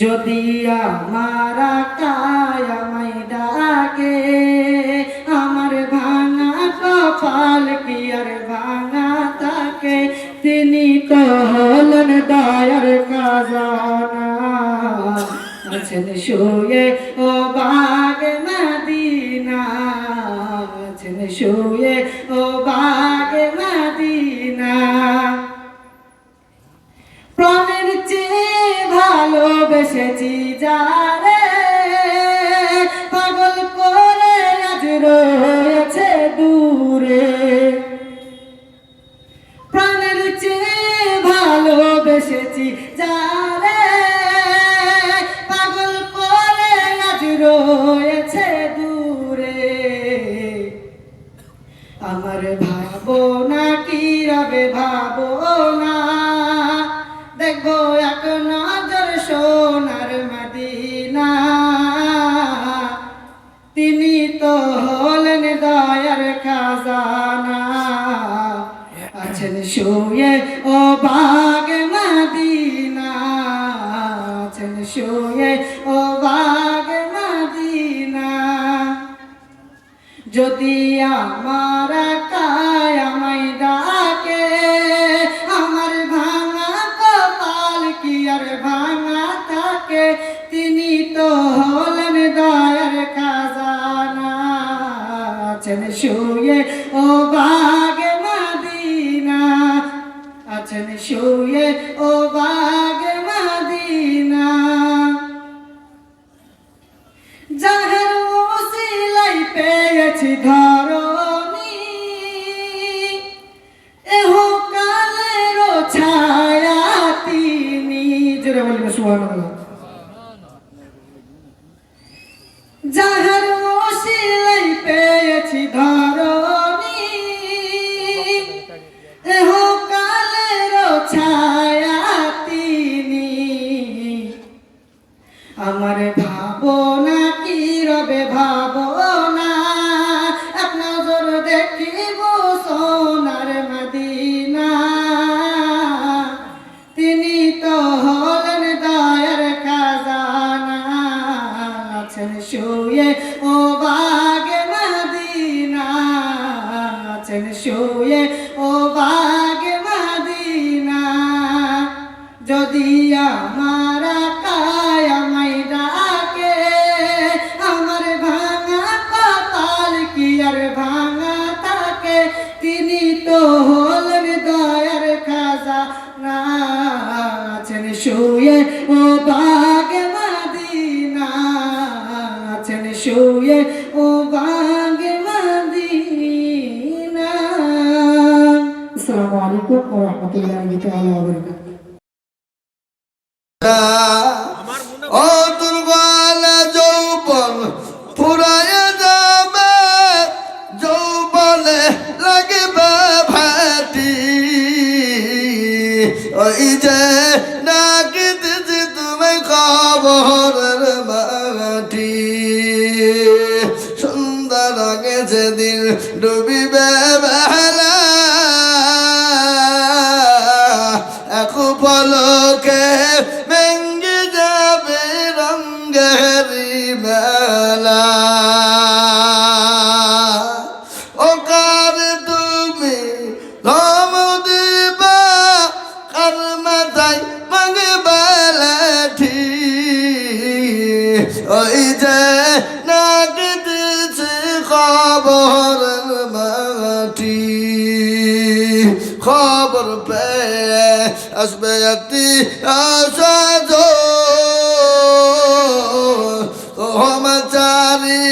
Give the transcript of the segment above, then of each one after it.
যদি আমার কায়ামাই ডাকে, আমার ভাঙা কপাল কি আর ভাঙা থাকে তিনি তো হলেন দয়ার খাজানা। আছেন শুয়ে ও বাগ মদিনা। আছেন শুয়ে যদি আমার কায়ামাই ডাকে, আমার ভাঙা কপাল কি আর ভাঙা থাকে? তিনি তো হলেন দয়ার খাজানা। আছেন শুয়ে জোরে শুয়ে ও বাগে মদিনা চেন শুয়ে അപ്പോൾ അപ്പത്തിരുന്നാണ് വിത്ത് കാലം അവർക്ക് পলকে ভেঙ্গে যাবে রঙ্গের মেলা। ও কার তুমি ধম দিবা, কার মাথায় মাগে বেলাঠি ওই যে নাক দিছে খবর মাটি, খবর পেয়ে আসবে একটি আসাদ চারি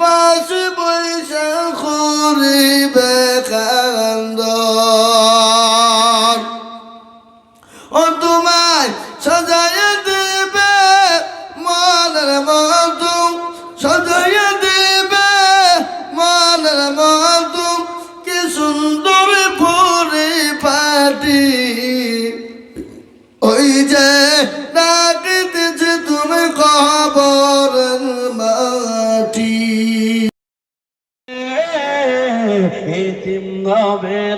পাশ বৈশা করিবে কান্দ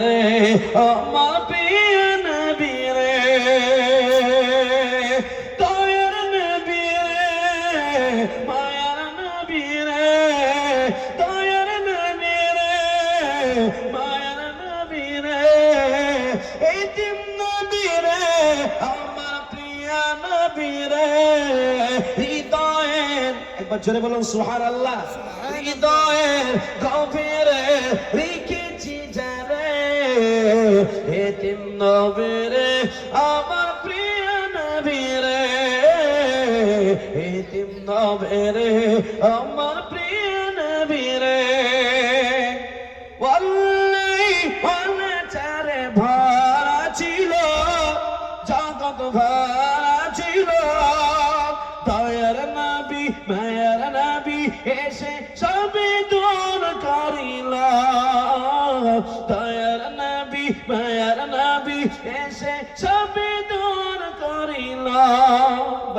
রে আমার প্রিয় নবী রে দয়ার নবী রে মায়ার নবী রে দয়ার নবী রে মায়ার নবী রে এতিম নবী রে আমার প্রিয় নবী রে হৃদয়ের একবার জোরে বলুন সুহার আল্লাহ হৃদয়ের গভীরে যারে এতিম নবীরে আমার প্রিয় নবীরে এতিম নবী আমার প্রিয় নবী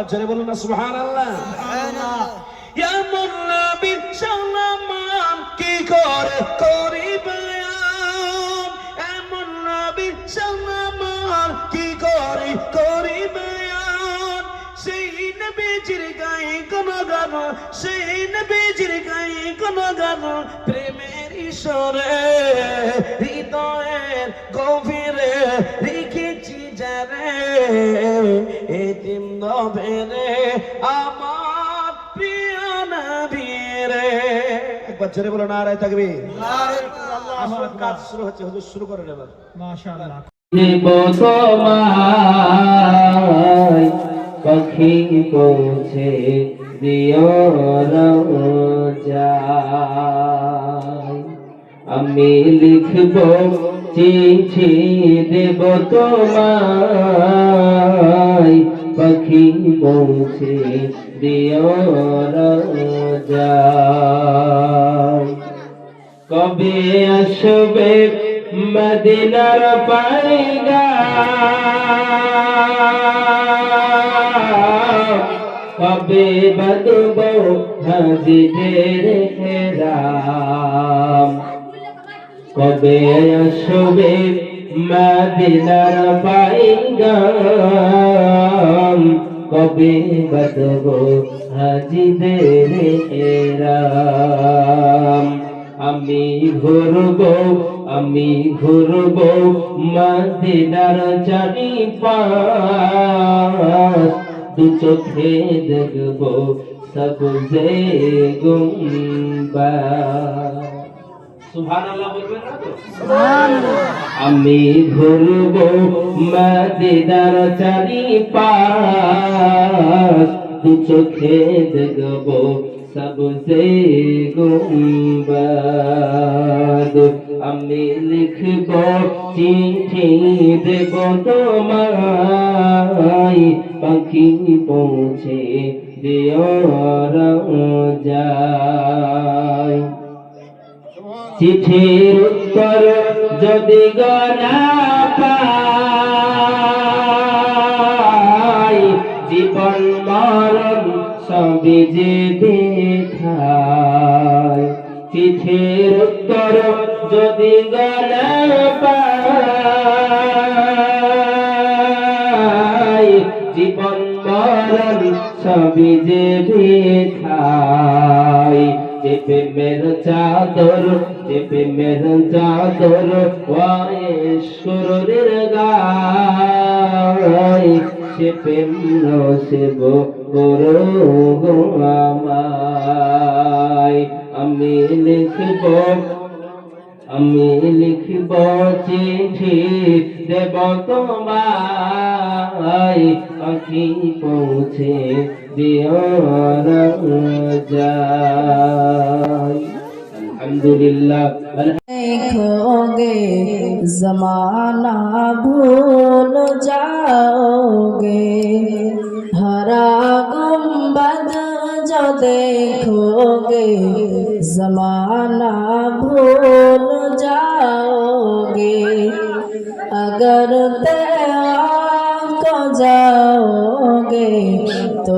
বাচ্চারে বলুন না নবীর সম্মান কি করে করিবে? এমন নবীর সম্মান কি করে করিবে? সেই নবীজির গায়ে কোন গান সেই নবীজির গায়ে কোন গান প্রেমের ঈশ্বরে যারে এতিম নবেরে আমার প্রিয় নবীরে। একবার জোরে বলো না রায় থাকবে আমার কাজ শুরু হচ্ছে হুজুর শুরু করেন এবার। দেব তোমায় পাখি পৌঁছে দিও যায় আমি লিখব চিঠি দেব তোমায়। পাখি পৌঁছে দিও কবে আসবে মদিনার পাইগা? কবে বদব হাজিদের হেরাম? কবে আসবে মদিনার পাইগাম? কবে বদব হাজিদের হেরাম আমি ঘুরব আমি ঘুরব মদিনার চারি পাশ দু চোখে দেখব সবজে গুম্বা সুবহানাল্লাহ বলবেন না তো আমি ঘুরব মদিনার চারি পাশ দু চোখে দেখব সবসে গুম্বাদ। আমি লিখব চিঠি দেব তোমায় পাখি পৌঁছে দিও যায় চিঠির উত্তর যদি পাই, জীবন মরণ সবই যে দেখায়। চিঠির উত্তর যদি পাই, জীবন মরণ সবই যে দেখায়। চাদর চেপে মের চাদর ওয়েশ্বরের গায়। চেপে নসেব করো গো আমায় देखोगे, जमाना भूल जाओगे। हरा गुंबद जो देखोगे, जमाना भूल जाओगे। अगर तेरा को जाओगे तो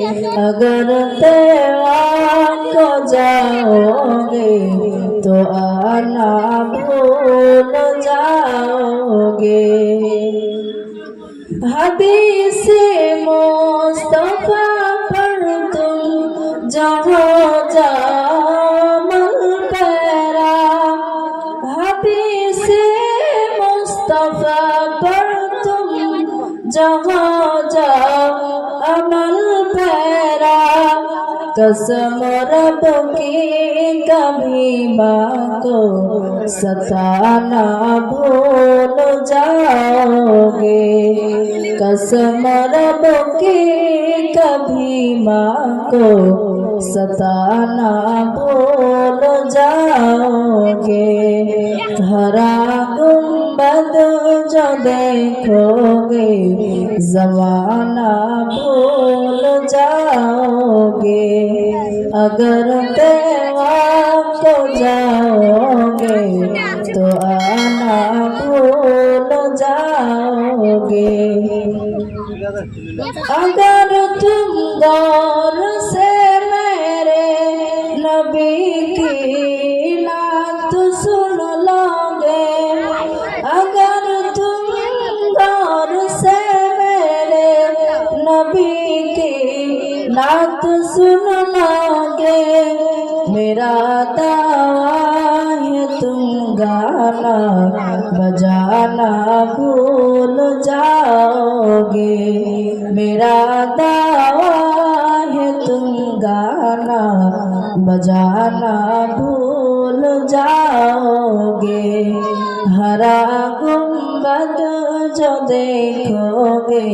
अगर तेरा को जाओगे तो आना भूल जाओगे हदीस कसम रब की कभी माँ को सताना भूल जाओगे कसम रब की कभी माँ को सताना भूल जाओगे हरा गुम्बद जो देखोगे जमाना भूल जाओगे अगर तेरा को जाओगे तो आना भूल जाओगे अगर तुम गौर से मेरे नबी की सुन लोगे मेरा दावा है तुम गाना बजाना भूल जाओगे मेरा दावा है तुम गाना बजाना भूल जाओगे हरा गुम्बद जो देखोगे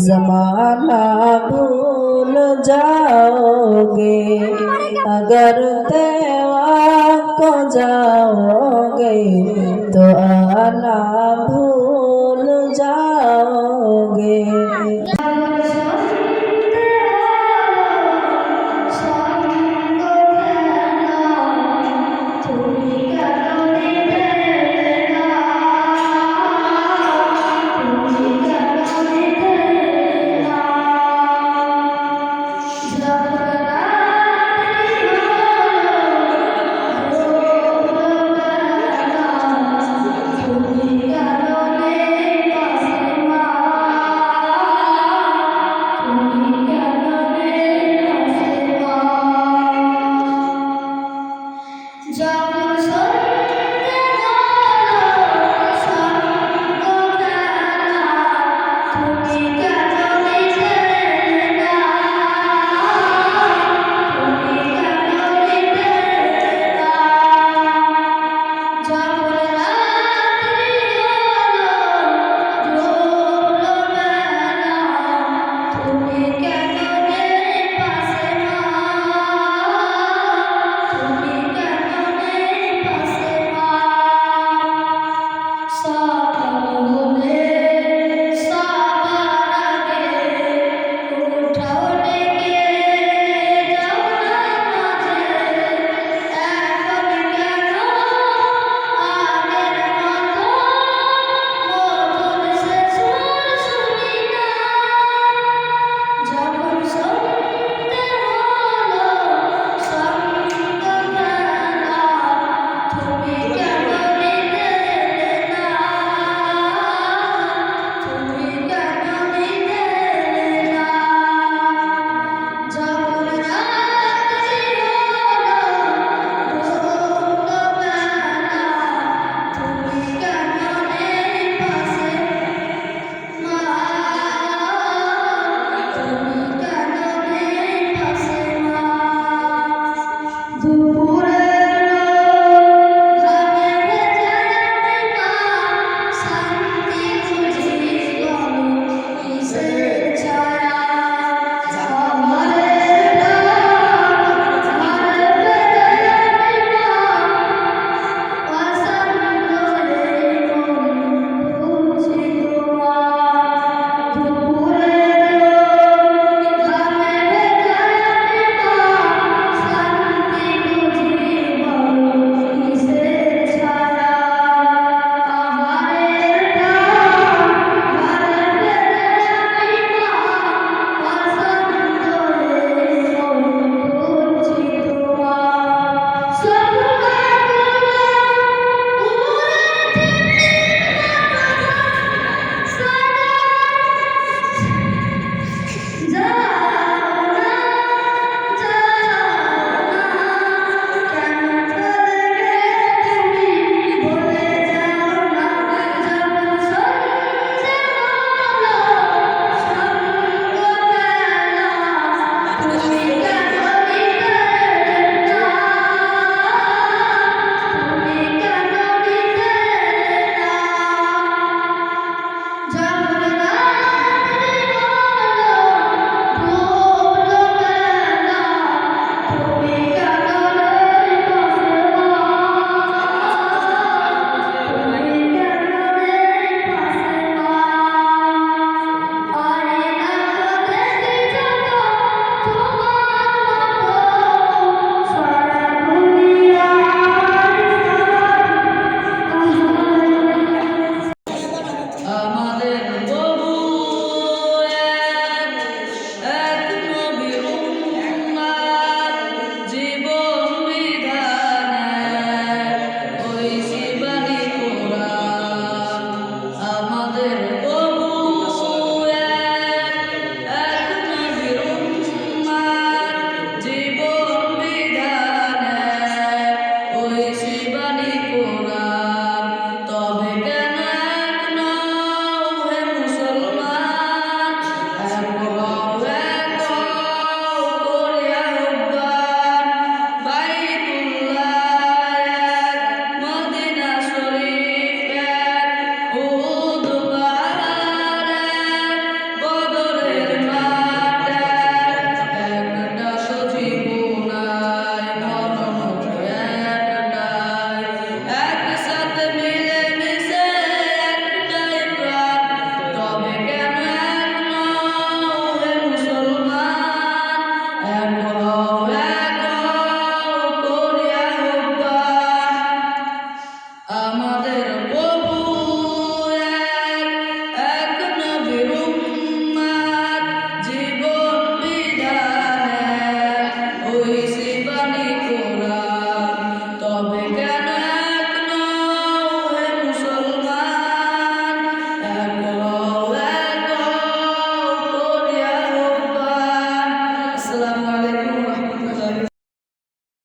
जमाना भूल जाओगे अगर तेवा को जाओगे तो आना भूल जाओगे